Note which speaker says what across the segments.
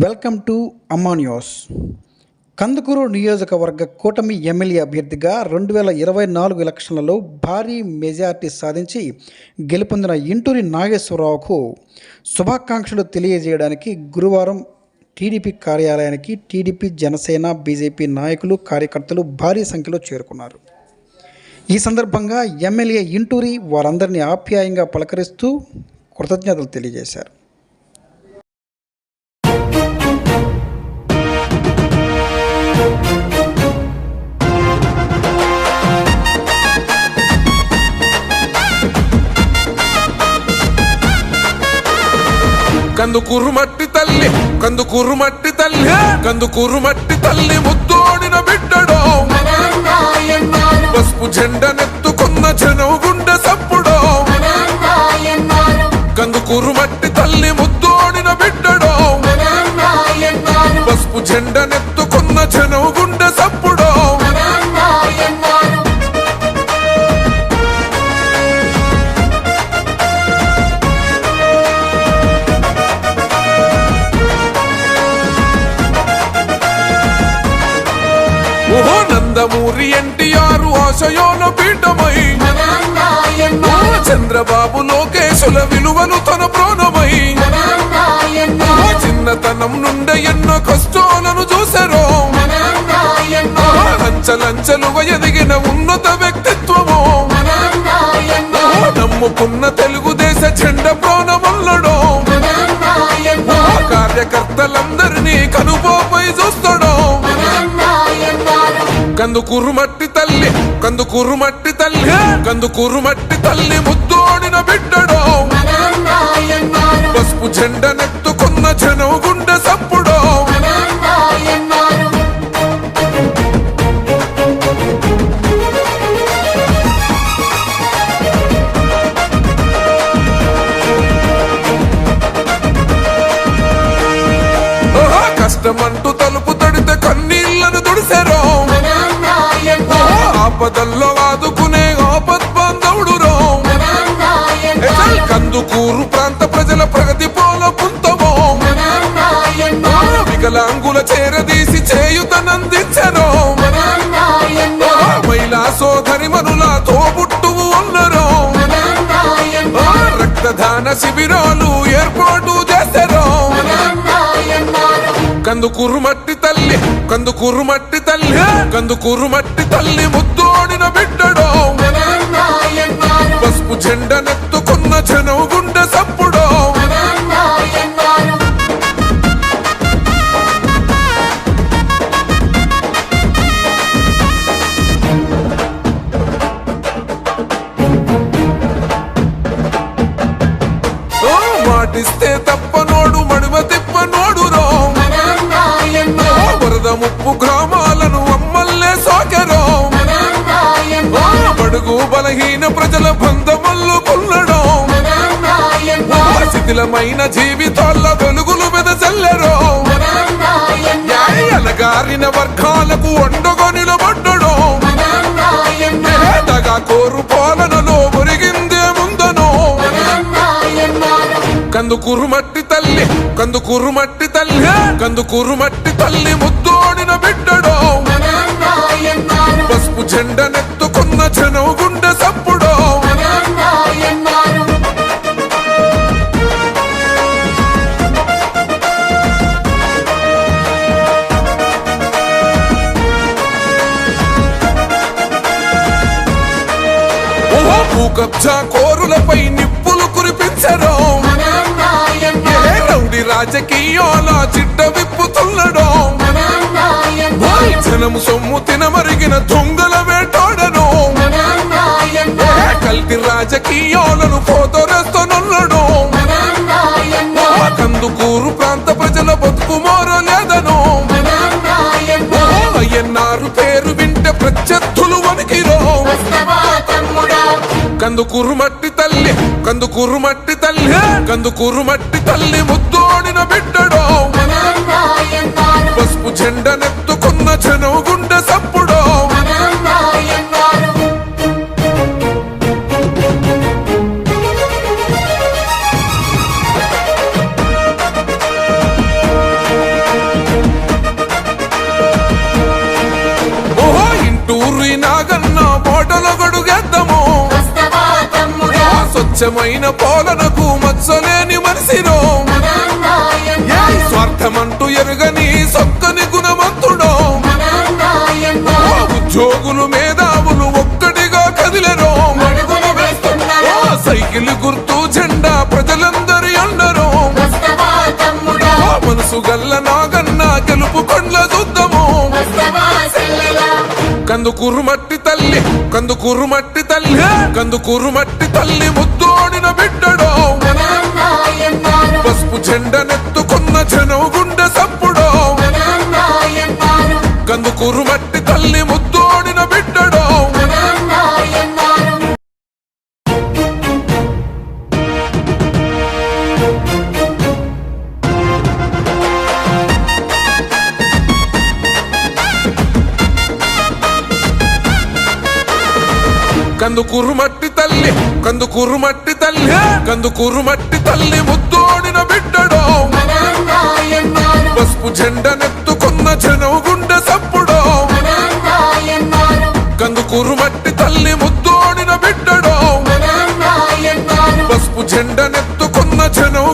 Speaker 1: Welcome to Amma news. Kandukur నియోజకవర్గ కూటమి MLA అభ్యర్థిగా రెండు వేల ఇరవై నాలుగు ఎలక్షన్లలో భారీ మెజార్టీ సాధించి గెలుపొందిన ఇంటూరి నాగేశ్వరరావుకు శుభాకాంక్షలు తెలియజేయడానికి గురువారం టీడీపీ కార్యాలయానికి టీడీపీ జనసేన బీజేపీ నాయకులు కార్యకర్తలు భారీ సంఖ్యలో చేరుకున్నారు. ఈ సందర్భంగా ఎమ్మెల్యే ఇంటూరి వారందరినీ ఆప్యాయంగా పలకరిస్తూ కృతజ్ఞతలు తెలియజేశారు.
Speaker 2: కందుకూరు మట్టి తల్లి కందుకూరు మట్టి తల్లి కందుకూరు మట్టి తల్లి ముద్దోడిన బిడ్డడో. పసుపు జెండనెత్తుకున్న జనం గుండె సప్పుడో కందుకూరు మట్టి తల్లి ముద్దోడిన బిడ్డడో. పసుపు జెండనెత్తుకున్న ఆశయోన పీఠమై. చంద్రబాబు లోకేశుల విలువలు తన ప్రాణమై. చిన్నతనం నుండి ఎన్నో కష్టాలను చూసారో లంచలంచలుగా ఎదిగిన ఉన్నత వ్యక్తిత్వము. నమ్ముకున్న తెలుగుదేశ చెండ ప్రాణమల్లడో. కార్యకర్తలందరినీ కనుపోపై చూస్తాడో. కందుకూరు మట్టి తల్లి కందుకూరు మట్టి తల్లి కందుకూరు మట్టి తల్లి ముద్దోడిన బిడ్డడో. పసుపు జెండనెత్తుకున్న జనం గుండె సప్పుడో కష్టమంటూ ఆపదల్లో ఆదుకునే ఆపద్ బాంధవుడు రో కందుకూరు ప్రాంత ప్రజల ప్రగతి పోల పుంతమో వికలాంగుల చేరదీసి చేయుతనందించరో మహిళా సోదరి మనుల తోబుట్టువు ఉన్నరో రక్తదాన శిబిరాలు ఏర్పాటు చేశారో కందుకూరు మట్టి తల్లి కందుకూరు మట్టి తల్లి కందుకూరు మట్టి తల్లి ముద్దోడిన బిడ్డడో. పసుపు జెండనెత్తుకున్న జనం గుండె సప్పుడో. గ్రామాలను అమ్మల్లే సోకెరో బడుగు బలహీన ప్రజల బంధమల్లు కొల్లడం. శిథిలమైన జీవితాల వెలుగులు వెదజల్లెరో అలగారిన వర్గాలకు వండగో నిలబడ్డడం. పేదగా కోరు పాలనలో ఒరిగిందే ముందనో. కందుకూరు మట్టి తల్లి కందుకూరు మట్టి నందు కురుమట్టి మట్టి తల్లి ముద్దోడిన బిడ్డడో. పసుపు జెండనెత్తుకున్న జనం గుండె సప్పుడో. భూకబ్జా కోరులపై నిప్పులు కురిపించడం రాజకీయంలో చిట్ట విప్పుతున్నడో జనము సొమ్ము తినమరిగిన దొంగల వేటాడను. కల్తీ రాజకీయాలను పోతరేస్తున్నడు కందుకూరు ప్రాంత ప్రజల బతుకు లేదను అయ్యన్నారు పేరు వింటే ప్రత్యర్థులు వణికిరో. కందుకూరు మట్టి తల్లి కందుకూరు మట్టి తల్లి కందుకూరు మట్టి తల్లి పుట్టిన బిడ్డడో పసుపు జెండనెత్తుకున్న జనం గుండె సప్పుడో
Speaker 3: నాగన్న
Speaker 2: పోటలో స్వచ్ఛమైన గల్ల నాగన్న గెలుపు కొండ్ల చూద్దాము. కందుకూరు మట్టి తల్లి కందుకూరు మట్టి తల్లి కందుకూరు మట్టి తల్లి ముద్దోడిన బిడ్డడో. పసుపు జెండనెత్తుకున్న జనం గుండె సప్పుడో. కందుకూరు మట్టి తల్లి కందుకూరు మట్టి తల్లి కందుకూరు మట్టి తల్లి ముద్దోడిన బిడ్డడో. పసుపు జెండనెత్తుకున్న జనం గుండె సప్పుడో
Speaker 3: మనాన్నాయన్నారు
Speaker 2: కందుకూరు మట్టి తల్లి ముద్దోడిన బిడ్డడో. పసుపు జెండనెత్తుకున్న జనం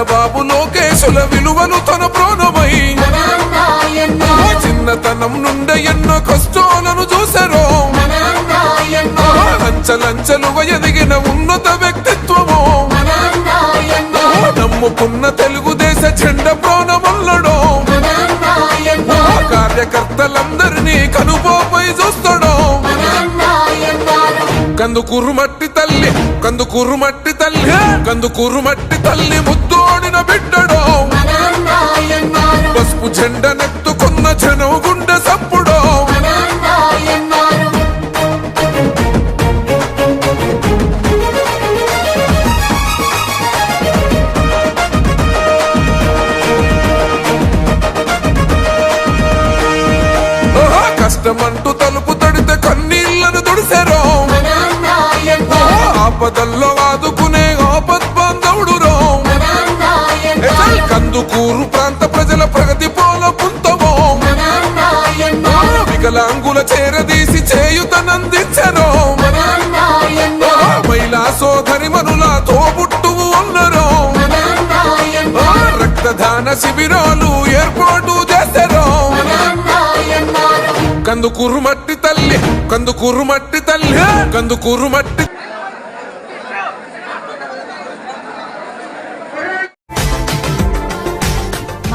Speaker 2: చంద్రబాబు లోకేశుల విలువలు తన ప్రాణమై. చిన్నతనం నుండి ఎన్నో కష్టాలను చూసారో
Speaker 3: మనాన్నాయన్నారు
Speaker 2: ఎదిగిన ఉన్నత వ్యక్తిత్వము. నమ్ముకున్న తెలుగుదేశ చెండ ప్రాణమల్లడో. కార్యకర్తలందరినీ కనుపోపై చూస్తాడో. కందుకూరు మట్టి కందుకూరు మట్టి తల్లి కందుకూరు మట్టి తల్లి ముద్దోడిన బిడ్డడో. పసుపు జెండనెత్తుకున్న జనం గుండె సప్పుడో కష్టమంటూ ఆపదల్లో ఆదుకునే ఆపద్ బాంధవుడురో కందుకూరు ప్రాంత ప్రజల ప్రగతి పోల పుంతవో వికలాంగుల చేరదీసి చేయుతనందించరో మహిళా సోదరి మనులతో తోబుట్టువు ఉన్నరు. రక్తదాన శిబిరాలు ఏర్పాటు చేశారు కందుకూరు మట్టి తల్లి కందుకూరు మట్టి తల్లి కందుకూరు మట్టి